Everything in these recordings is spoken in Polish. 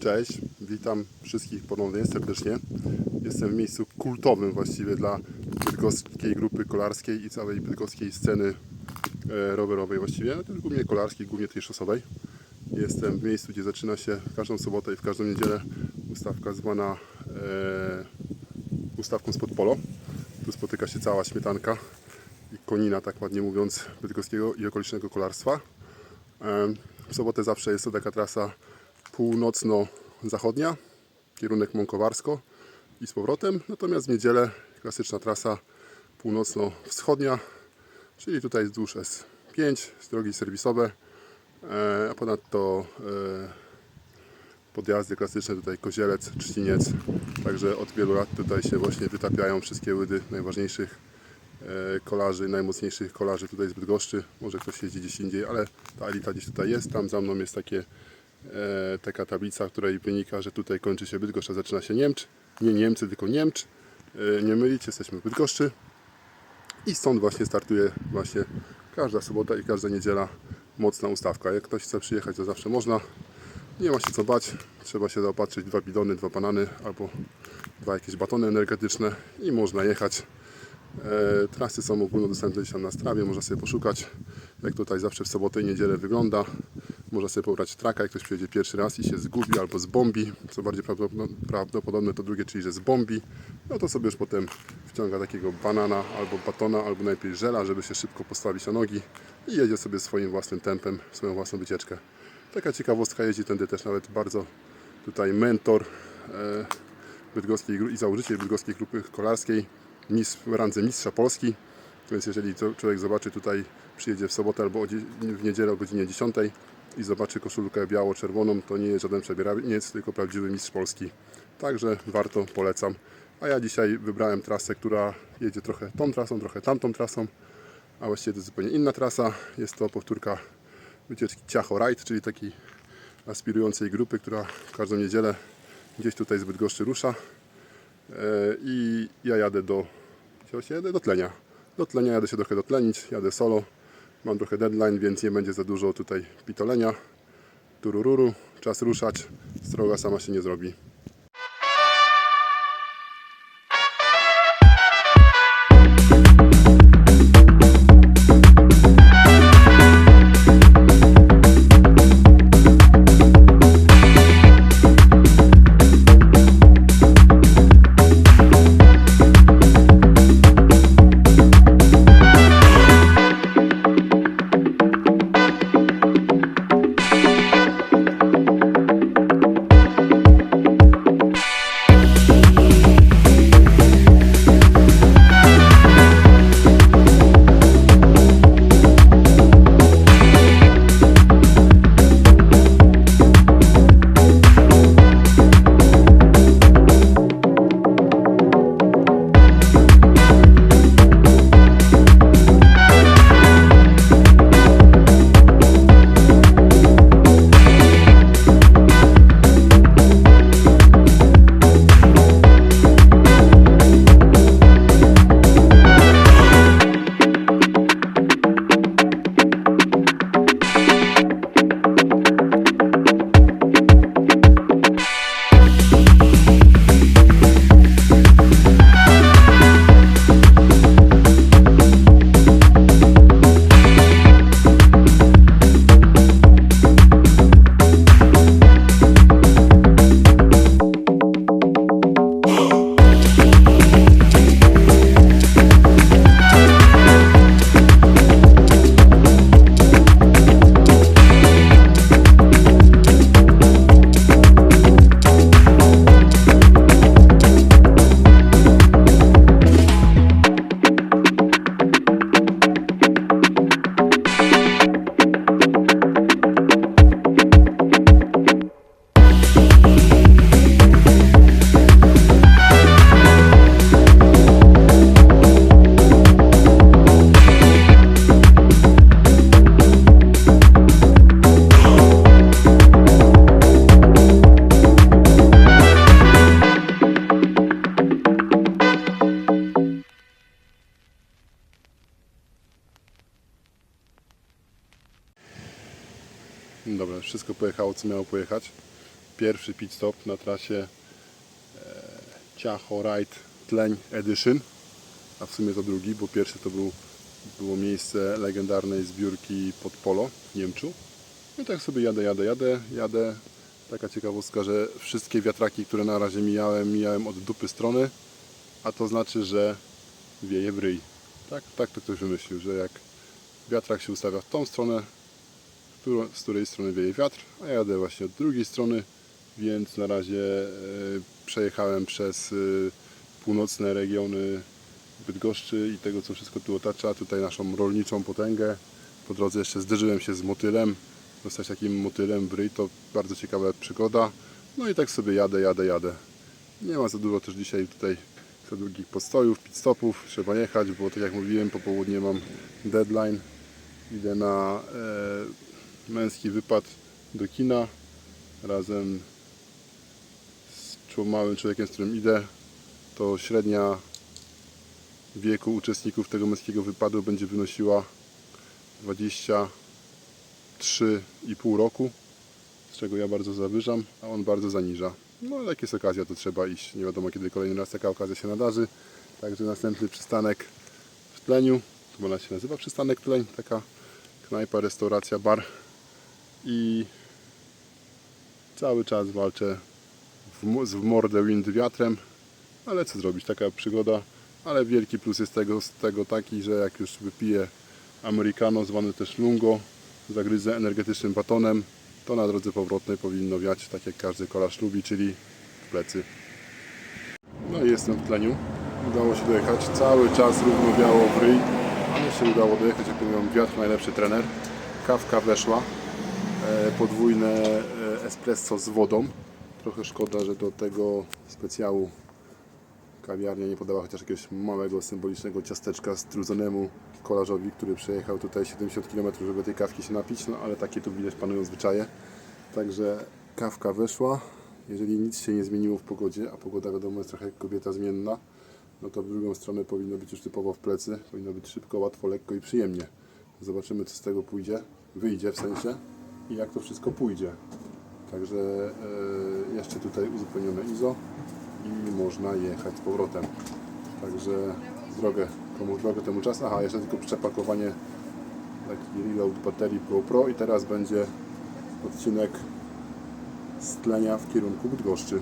Cześć, witam wszystkich ponownie serdecznie. Jestem w miejscu kultowym właściwie dla bydgoskiej grupy kolarskiej i całej bydgoskiej sceny e, rowerowej właściwie, ale też głównie kolarskiej, głównie tej szosowej. Jestem w miejscu, gdzie zaczyna się w każdą sobotę i w każdą niedzielę ustawka zwana e, ustawką spod polo. Tu spotyka się cała śmietanka i konina, tak ładnie mówiąc, bydgoskiego i okolicznego kolarstwa. E, W sobotę zawsze jest to taka trasa północno-zachodnia, kierunek Mąkowarsko i z powrotem. Natomiast w niedzielę klasyczna trasa północno-wschodnia, czyli tutaj wzdłuż S5, z drogi serwisowe, e, a ponadto e, podjazdy klasyczne tutaj Kozielec, Trzciniec. Także od wielu lat tutaj się właśnie wytapiają wszystkie łydy najważniejszych e, kolarzy, najmocniejszych kolarzy tutaj z Bydgoszczy. Może ktoś jeździ gdzieś indziej, ale ta elita gdzieś tutaj jest. Tam za mną jest takie, taka tablica, w której wynika, że tutaj kończy się Bydgoszcz, a zaczyna się Niemcz. Nie Niemcy, tylko Niemcz. E, nie mylić, jesteśmy w Bydgoszczy. I stąd właśnie startuje właśnie każda sobota i każda niedziela mocna ustawka. Jak ktoś chce przyjechać, to zawsze można. Nie ma się co bać. Trzeba się zaopatrzyć dwa bidony, dwa banany albo dwa jakieś batony energetyczne i można jechać. E, trasy są ogólnodostępne gdzieś tam na strawie, można sobie poszukać jak tutaj zawsze w sobotę i niedzielę wygląda. Można sobie pobrać traka, jak ktoś przyjedzie pierwszy raz i się zgubi albo zbombi, co bardziej prawdopodobne, to drugie, czyli że zbombi, no to sobie już potem wciąga takiego banana albo batona, albo najlepiej żela, żeby się szybko postawić na nogi i jedzie sobie swoim własnym tempem, swoją własną wycieczkę. Taka ciekawostka jeździ tędy też nawet bardzo tutaj mentor e, bydgoskiej i założyciel bydgoskiej grupy kolarskiej, mistrz, randze mistrza Polski. Więc jeżeli człowiek zobaczy tutaj, przyjedzie w sobotę albo w niedzielę o godzinie 10 i zobaczy koszulkę biało-czerwoną, to nie jest żaden przebieraniec, tylko prawdziwy mistrz Polski. Także warto, polecam. A ja dzisiaj wybrałem trasę, która jedzie trochę tą trasą, trochę tamtą trasą, a właściwie to zupełnie inna trasa. Jest to powtórka wycieczki Ciacho Ride, czyli takiej aspirującej grupy, która każdą niedzielę gdzieś tutaj z Bydgoszczy rusza. E, I ja jadę do, gdzie jadę? Do tlenia. Do tlenia jadę się trochę dotlenić, jadę solo. Mam trochę deadline, więc nie będzie za dużo tutaj pitolenia. Turururu, czas ruszać. Stroga sama się nie zrobi. Wszystko pojechało, co miało pojechać. pierwszy pit stop na trasie e, Ciacho Ride Tleń Edition, a w sumie to drugi, bo pierwszy to był, było miejsce legendarnej zbiórki pod polo w Niemczu. No i tak sobie jadę, jadę, jadę, jadę. Taka ciekawostka, że wszystkie wiatraki, które na razie mijałem, mijałem od dupy strony, a to znaczy, że wieje w ryj. Tak, tak to ktoś wymyślił, że jak wiatrak się ustawia w tą stronę, z której strony wieje wiatr, a ja jadę właśnie od drugiej strony, więc na razie e, przejechałem przez e, północne regiony Bydgoszczy i tego, co wszystko tu otacza, tutaj naszą rolniczą potęgę. Po drodze jeszcze zderzyłem się z motylem, dostać takim motylem w ryj, to bardzo ciekawa przygoda. No i tak sobie jadę, jadę, jadę. Nie ma za dużo też dzisiaj tutaj za długich postojów, pit stopów, trzeba jechać, bo tak jak mówiłem, po południe mam deadline. Idę na e, męski wypad do kina razem z małym człowiekiem, z którym idę. To średnia wieku uczestników tego męskiego wypadu będzie wynosiła 23,5 roku, z czego ja bardzo zawyżam, a on bardzo zaniża. No ale jak jest okazja, to trzeba iść. Nie wiadomo kiedy kolejny raz taka okazja się nadarzy. Także następny przystanek w tleniu. To ona się nazywa przystanek tleń. Taka knajpa, restauracja, bar. I cały czas walczę w, w mordę wind wiatrem. Ale co zrobić, taka przygoda. Ale wielki plus jest tego, z tego taki, że jak już wypiję americano, zwane też lungo, zagryzę energetycznym batonem, to na drodze powrotnej powinno wiać tak jak każdy kolarz lubi, czyli w plecy. No i jestem w tleniu. Udało się dojechać. Cały czas równo biało w ryj, ale się udało dojechać, jak to mówią, wiatr najlepszy trener. Kawka weszła. E, podwójne e, espresso z wodą. Trochę szkoda, że do tego specjału kawiarnia nie podała chociaż jakiegoś małego, symbolicznego ciasteczka strudzonemu kolarzowi, który przejechał tutaj 70 km, żeby tej kawki się napić, no ale takie tu widać panują zwyczaje. Także kawka weszła. Jeżeli nic się nie zmieniło w pogodzie, a pogoda wiadomo jest trochę kobieta zmienna, no to w drugą stronę powinno być już typowo w plecy. Powinno być szybko, łatwo, lekko i przyjemnie. Zobaczymy co z tego pójdzie, wyjdzie w sensie i jak to wszystko pójdzie. Także e, jeszcze tutaj uzupełnione IZO i można jechać z powrotem. Także drogę, komu drogę temu czas. Aha, jeszcze tylko przepakowanie taki reload baterii GoPro i teraz będzie odcinek z tlenia w kierunku Bydgoszczy.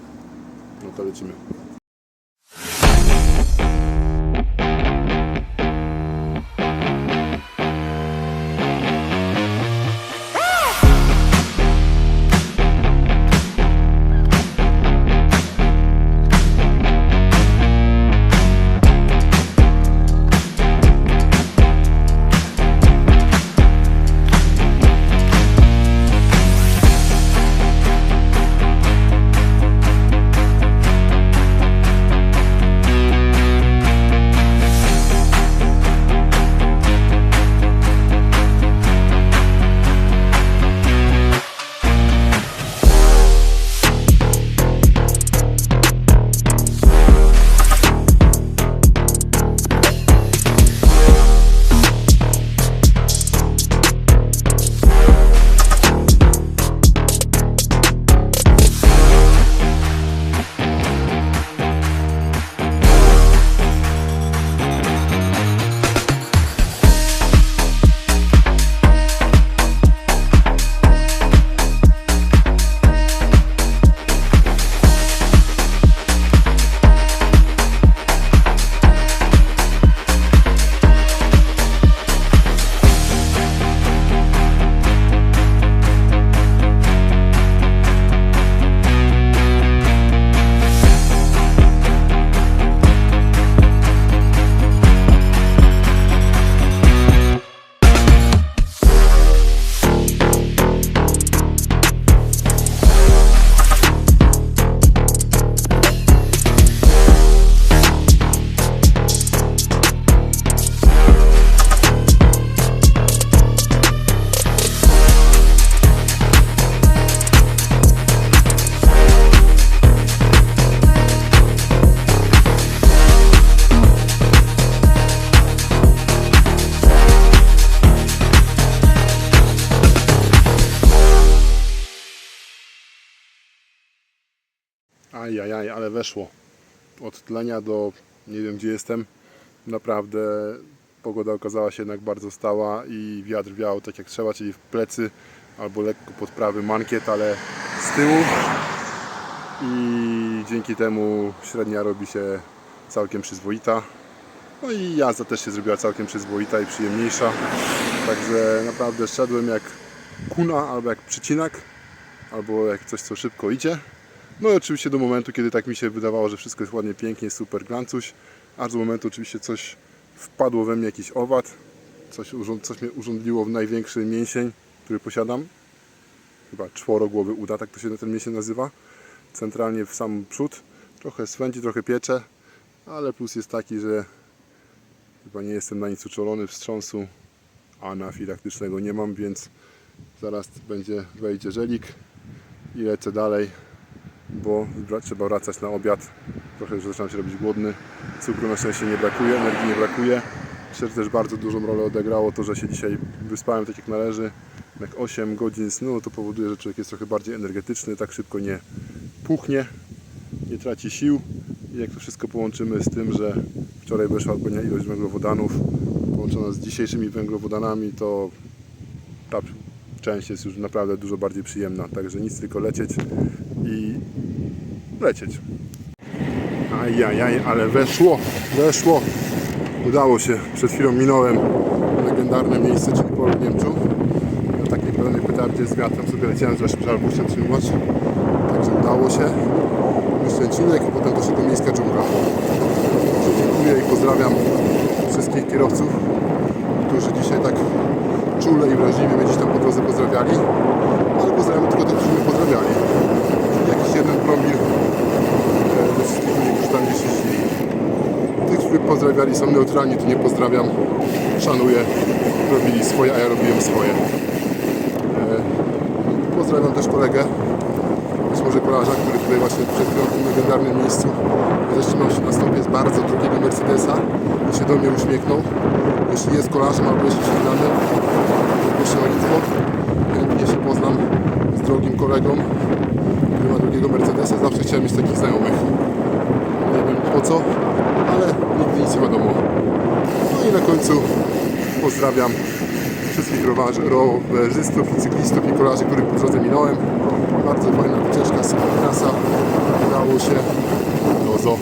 No to lecimy. Ajajaj, ale weszło. Od tlenia do nie wiem gdzie jestem. Naprawdę pogoda okazała się jednak bardzo stała i wiatr wiał tak jak trzeba, czyli w plecy albo lekko pod prawy mankiet, ale z tyłu. I dzięki temu średnia robi się całkiem przyzwoita. No i jazda też się zrobiła całkiem przyzwoita i przyjemniejsza. Także naprawdę szedłem jak kuna albo jak przycinak, albo jak coś co szybko idzie. No i oczywiście do momentu, kiedy tak mi się wydawało, że wszystko jest ładnie, pięknie, super glancuś, aż do momentu oczywiście coś wpadło we mnie, jakiś owad, coś, coś mnie urządliło w największy mięsień, który posiadam. Chyba czworogłowy uda, tak to się ten mięsień nazywa. Centralnie w sam przód. Trochę swędzi, trochę piecze, ale plus jest taki, że chyba nie jestem na nic uczulony wstrząsu anafilaktycznego nie mam, więc zaraz będzie wejdzie żelik i lecę dalej bo trzeba wracać na obiad. Trochę już zaczynam się robić głodny. Cukru na szczęście nie brakuje, energii nie brakuje. Myślę, że też bardzo dużą rolę odegrało to, że się dzisiaj wyspałem tak jak należy. Jak 8 godzin snu to powoduje, że człowiek jest trochę bardziej energetyczny, tak szybko nie puchnie, nie traci sił. I jak to wszystko połączymy z tym, że wczoraj weszła odpowiednia ilość węglowodanów połączona z dzisiejszymi węglowodanami, to ta część jest już naprawdę dużo bardziej przyjemna. Także nic tylko lecieć i lecieć. Ajajaj, ale weszło, weszło. Udało się. Przed chwilą minąłem legendarne miejsce, czyli polu w Niemczu. Na takiej pełnej petardzie z wiatrem sobie leciałem, trzeba było się trzymać. Także udało się. Szczęcinek i potem też jego miejska dżungla. Dziękuję i pozdrawiam wszystkich kierowców, którzy dzisiaj tak czule i wrażliwie mnie gdzieś tam po drodze pozdrawiali. Ale pozdrawiam tylko tych, którzy mnie pozdrawiali. Jeden promil którzy tam gdzieś jeździli. Tych, którzy pozdrawiali są neutralni, to nie pozdrawiam. Szanuję. Robili swoje, a ja robiłem swoje. E, Pozdrawiam też kolegę, być może kolarza, który tutaj właśnie przed chwilą w tym legendarnym miejscu zatrzymał się na stopie z bardzo drogiego Mercedesa i się do mnie uśmiechnął. Jeśli jest kolarzem albo jeśli się znamy, proszę o info. Chętnie się poznam z drogim kolegą, drugiego Mercedesa. Zawsze chciałem mieć takich znajomych. Nie wiem po co, ale nigdy nic nie wiadomo. No i na końcu pozdrawiam wszystkich rowerzystów i cyklistów i kolarzy, których po drodze minąłem. Bardzo fajna wycieczka, super trasa. Udało się. Dozo.